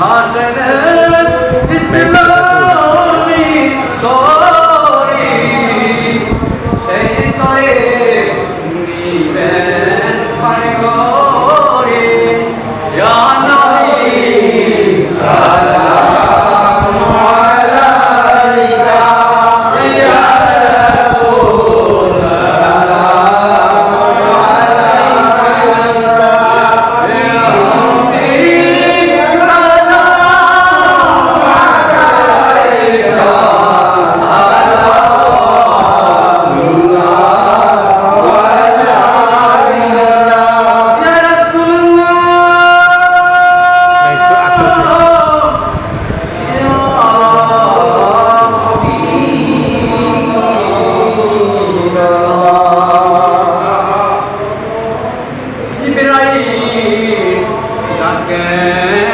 হাসনের ইসলামী Yeah.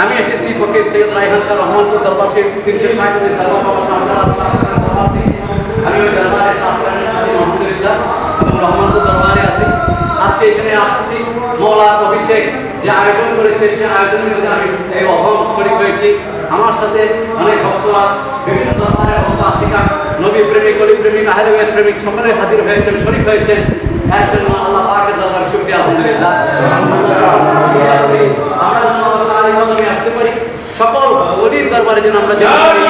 আমি এসেছি ফকির সৈয়দ রায়হান শাহ রহমানপুর দরবার শরীফ তিনশো ষাট আমি ওই রহমানপুর দরবারে আছি। আজকে এখানে আসছি মৌলার অভিষেক যে আয়োজন করেছে, সে আয়োজনের মধ্যে আমি এই অধম শরীক হয়েছি। আমার সাথে অনেক ভক্তরা, বিভিন্ন ধরনের ভক্ত আশিকা নবী প্রেমিক, অলি প্রেমিক, আহলে প্রেমিক, সকলে হাজির হয়েছেন, শরীক হয়েছেন। এর জন্য আল্লাহ পাকের দরবার শুকরিয়া, আলহামদুলিল্লাহ। আমরা যেন সারি কদমে আসতে পারি, সকল অলির দরবারে যেন আমরা যেতে পারি।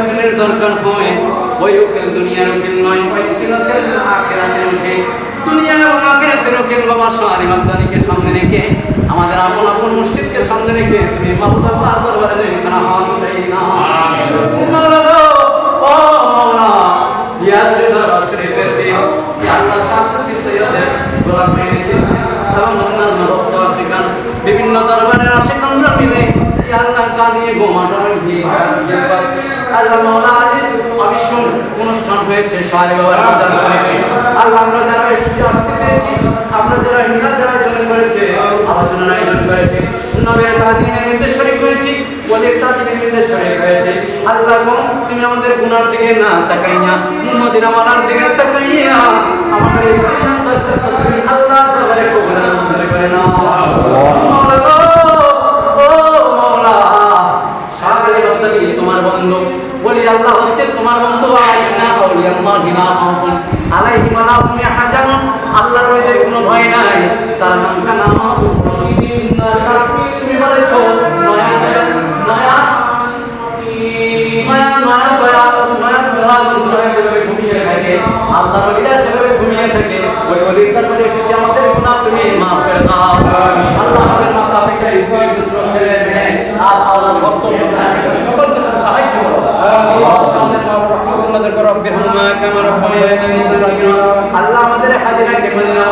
উকিলের দরকার হয় ওই উকিল দুনিয়ার উকিল নয়, ওই উকিল আখিরাতের উকিল। দুনিয়া এবং আখিরাতের উকিল বাবা, সোহানি মাদানিকে রেখে, আমাদের আপন আপন মসজিদকে রেখে দরবারে হাত উঠাই না হয়েছে বাবার বাজার শরীফে আল্লাহ আমরা যারা এসেছি আসতে পেরেছি আমরা যারা হিন্দা যারা আয়োজন করেছে আয়োজন ওদের মধ্যে শরীক হয়েছে আল্লাহ গো তুমি আমাদের গুনার দিকে না তাকাইয়া মদিনা মালার দিকে তাকাইয়া আমাদের আল্লাহ কবুল মঞ্জুর করে নাও মাওলা গো, ও মাওলা সাহায্য বন্দী তোমার বন্ধু বলি আল্লাহ হচ্ছে তোমার বন্ধু আল্লাহর কোনো ভয় নাই। তার আল্লাহ সেভাবে ঘুমিয়ে থাকে। ওই ওলির কাছে এসেছে আমাদের গুনাহ, তুমি মাফ করে দাও আল্লাহ আমাদের মাতা পিতা স্ত্রী পুত্র ছেলে মেয়ে আর আল্লাহ ভক্ত সকলকে তুমি সাহায্য করো আল্লাহ আমাদের মা রহমতুল্লাহ করো আল্লাহ আমাদের হাজিরাকে মদিনা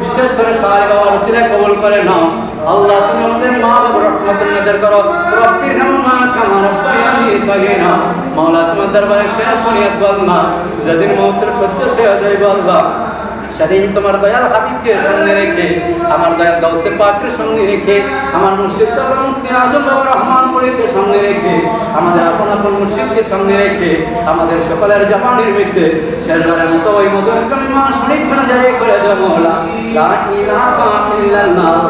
বিশেষ করে বাবার ওসিলা কবুল করে নাও। আল্লাহ, তুমি মা বাবার রহমতুল নজর করো। রব্বির হামমা কামা রব্বায়ানি সাগীরা। মাওলা, তোমার শেষ ফরিয়াদ বল না যেদিন মৌত্র সহ্য সে যাইব আল্লাহ। সেদিন তোমার দয়াল হাবিবকে সামনে রেখে, আমার দয়াল গাউসে পাককে সঙ্গে রেখে, আমার মুর্শিদ আজম বাবা রহমান পরীকে সামনে রেখে, আমাদের আপন আপন মুর্শিদকে সামনে রেখে, আমাদের সকলের জাপানের মধ্যে শেষবারের মতো ওই মধুর কালিমা শরীফ খানা জারি করে দেয় মহলা লা ইলাহা ইল্লাল্লাহ